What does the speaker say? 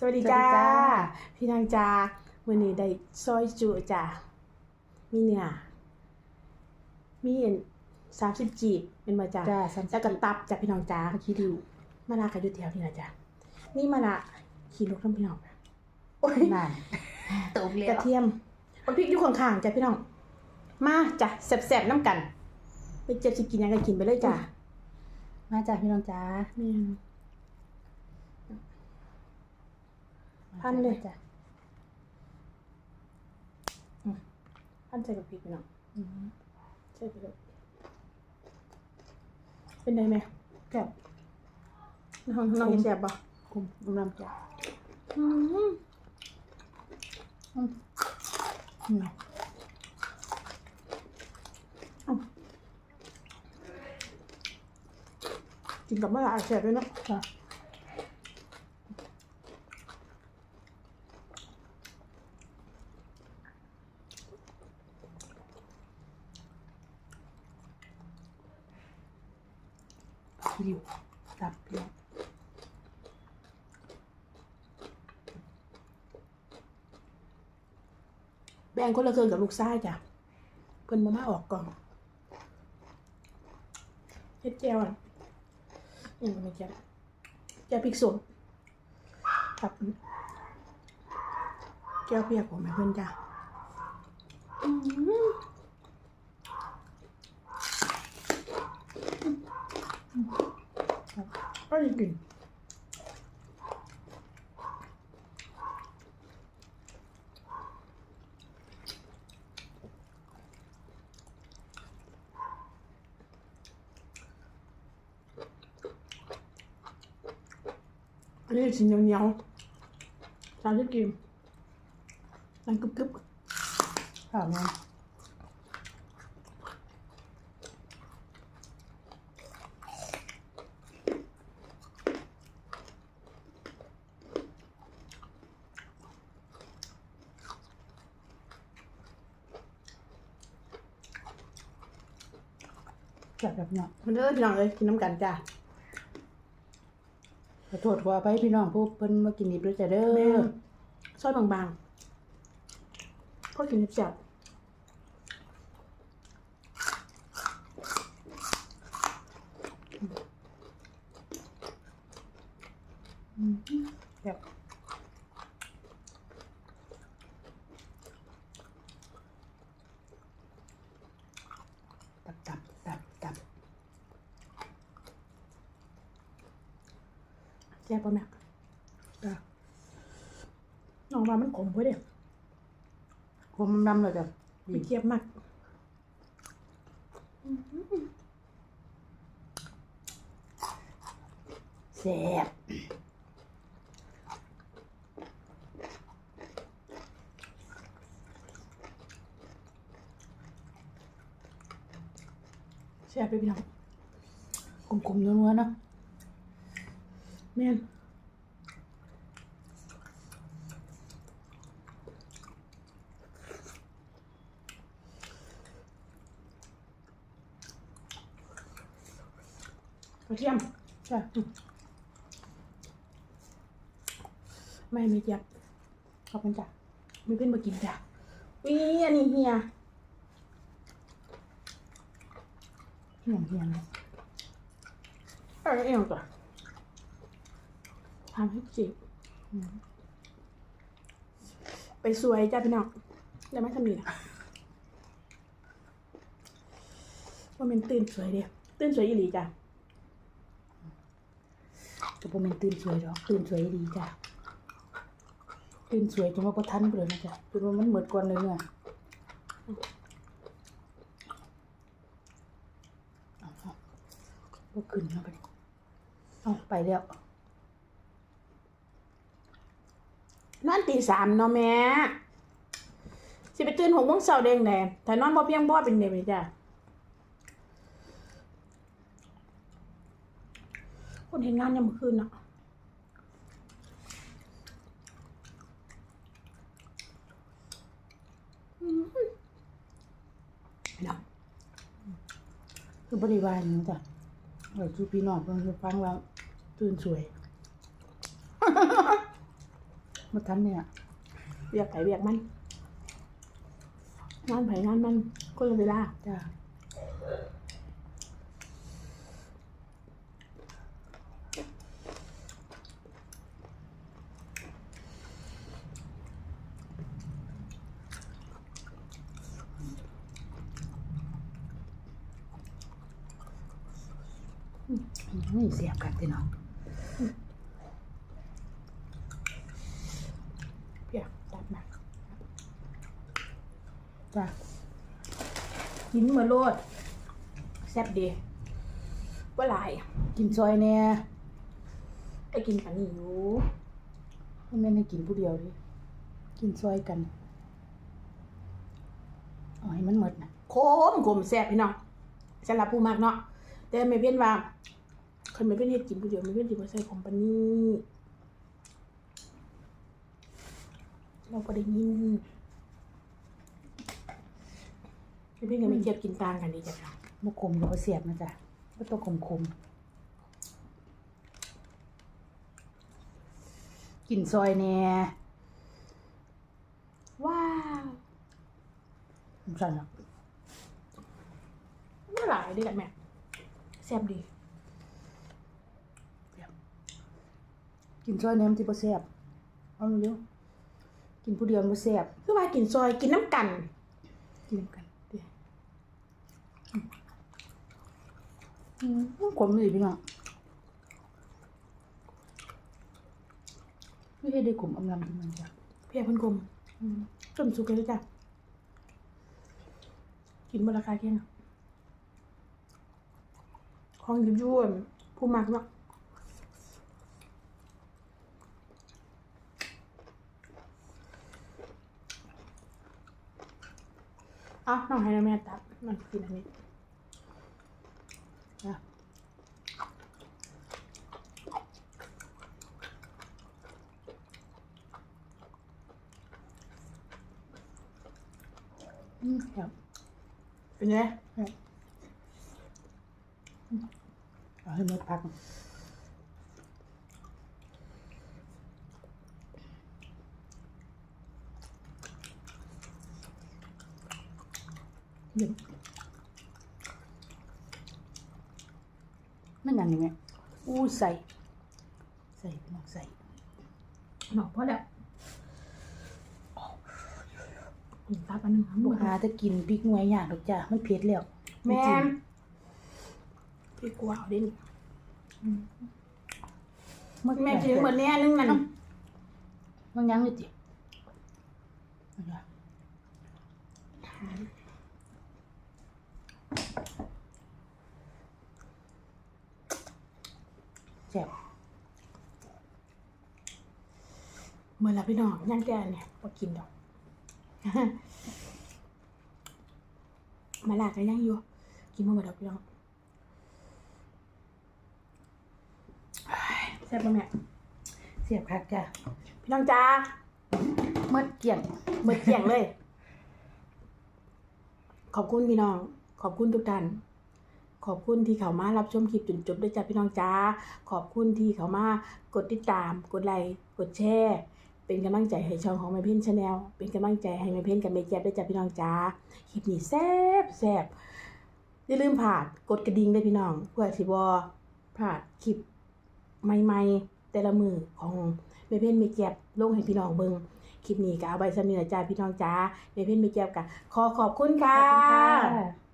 สวัสดีจ้าสวัสดีจ้า พี่นางจ้ามื้อนี้ได้ซอยจุจ้ามีเนื้อมีเอ็นสามสิบจีบเป็นมาจ้าจ้าสามสิบแล้วก็ตับจ้าพี่น้องจ้าคิดดูมะนาวกับยูแถวนี่นะจ้านี่มะนาวขี่ลูกน้ำพี่น้องจ้ะโอ้ยนั่นตกเลีกระเทียมมันพริกอยู่ข้างๆจ้าพี่น้อง มาจ้ะแซ่บๆน้ำกัน ไปเจ็บสิกินหยังก็กินไปเลยจ้ามาจ้าพี่น้องจ้าแม่น พันเลยจ้าพันใส่กับพริกพี่น้องอืมใช่ไปเลยเป็นไงแม่แซ่บน้องน้องเห็นแซ่บปะคุมกำลังจ้าอืมอืมกินกับมะระแซ่บด้วยเนาะ จ้าคิดดูตับพี่น้องแบ่งคนละเครึ่องกับลูกชายจ้ะเพิ่นมามาออกกล่องเฮ็ดแจวอะยังไม่แจวแจวพริกสดกับแก้วเปียกผมให้เพิ่นจ้ะอืม ก็ได้กินอันนี้ชิ้นเหนียวๆทานที่กินมันกรึบข้าวแม่น แซ่บแบบเนาะๆมันเด้อพี่น้องเอ้ยกินน้ำกันจ้ะขอโทษขออภัยพี่น้องผู้เพิ่นมากินดิบด้วยจ้ะเด้แม่อซอยบางๆก็กินแซ่บแบบตับตับตับตับ ๆ แซ่บป่ะแม่จ้ะน้องว่ามันขมเว้ยเด้ผมนำเลยจ้ะไปเทียบมากแซ่บแซ่บเลยพี่น้องกลมๆนัวๆเนาะ แม่นกระเทียมจ้ะไม่ไม่เจี๊ยบขอบคุณจ้ะไม่เป็นมากินจ้ะวีอันนี้เฮียเฮียเฮียนะเออเองจ้ะ ทำให้จิบอืมไปสวยจ้ะพี่น้องแล้วไม่ทำนี่นะว่ามันตื่นสวยเดียวตื่นสวยอีหลีจ้ะกระโปรงเป็นตื่นสวยดอกตื่นสวยดีจ้ะตื่นสวยจนว่าก็ทันไปเลยนะจ๊ะจนว่ามันเหมือนก่อนเลยเนี่ยเอาเอาก็ขึ้นแล้วไปเอาไปแล้ว นอนตีสามเนาะแม่สิไปตื่นหกโมงเช้าเด้งแดงแต่นอนพอเพียงพอเป็นเด็กเลยจ้ะคนเห็นงานยามมื้อคืนเนาะอืมพี่น้องคือบริวารนี่จ้ะเราคือพี่น้องเพิ่งฟังว่าตื่นสวย มาทันเนี่ยเวียกไผเวียกมันงานไผงานมันก็เลยเวลาจ้าอืมนี่เสียบกันพี่น้อง เวียกตัดมา จ้ากินเมื่อโลดแซ่บดีว่าหลาย กินซอยเนี่ยไปกินปันนี้อยู่ไม่แม่นให้กินผู้เดียวดิกินซอยกันเอาให้มันหมดนะโคมโคมแซ่บพี่น้องสำหรับผู้มากเนาะแต่ไม่เพี้ยนว่าคนไม่เพี้ยนเฮ็ดกินผู้เดียวไม่เพี้ยนจิบใส่ของปันนี้เราก็ได้ยินไม่เพี้ยนกับไม่เทียบกินต่างกันดีจ้ะค่ะบ่ขมก็บ่เสียบนะจ๊ะบ่ต้องขมขมๆกินซอยแหน่ว้าวผมสั่นหรอกว่าหลายดีกันแม่แซ่บดีกินซอยแหน่มันสิบ่แซ่บเอาเร็วๆกินผู้เดียวมันบ่แซ่บคือว่ากินซอยกินน้ำกัน กินกันอืม ขมเลยพี่น้องไม่ให้ได้ขมอำลำที่มันจ้ะเพียเพันกลมอืมจนสุกเลยจ้ะ กินบนราคาแค่นั้นของยุ่ยวนผู้มักเนาะเอาน้องให้แม่ตัดมันกินอันนี้ จ้ะอืม ครับเป็นไงเอาให้หมดพักเดี๋ยวมันยังไงอู้ใส่ ใส่พี่น้องใส่หนอกพอแล้ว กินตับอันหนึงครับลูกค้าจะกินพริกหน่วยยากหรอกจ้ะมันเผ็ดแล้วแม่จริงพี่กลัวเอาดิมันแม่กินหมดเนี้ยนึงนั่นมันยังเลยจิเอาล่ะแซ่บเมื่อละพี่น้องย่างแกเนี่ยพอกินดอก มาลากันย่างอยู่ กินมาหมดดอกพี่น้องอ้ายบปะแม่เสียบคักจ้ะพี่น้องจ้าเมื่อเกี่ยงเมื่อเที่ยงเลย ขอบคุณพี่น้อง ขอบคุณทุกท่านขอบคุณที่เขามารับชมคลิปจนจบด้วยจ้าพี่น้องจ้า ขอบคุณที่เขามากดติดตาม กดไลค์ กดแชร์ เป็นกำลังใจให้ช่องของแม่เพ่นชาแนลเป็นกำลังใจให้แม่เพ่นกับแม่แจ๊บด้วยจ้าพี่น้องจ้าคลิปนี้แซ่บแซ่บอย่าลืมผ่านกดกระดิ่งด้วยพี่น้องเพื่อที่บอพลาดคลิปใหม่ๆแต่ละมือของแม่เพ่นแม่แจ๊บลงให้พี่น้องเบิ่งคลิปนี้ก็เอาไว้สำเนียจ้าพี่น้องจ้าแม่เพ่นแม่แจ๊บกะขอขอขอบคุณค่ะ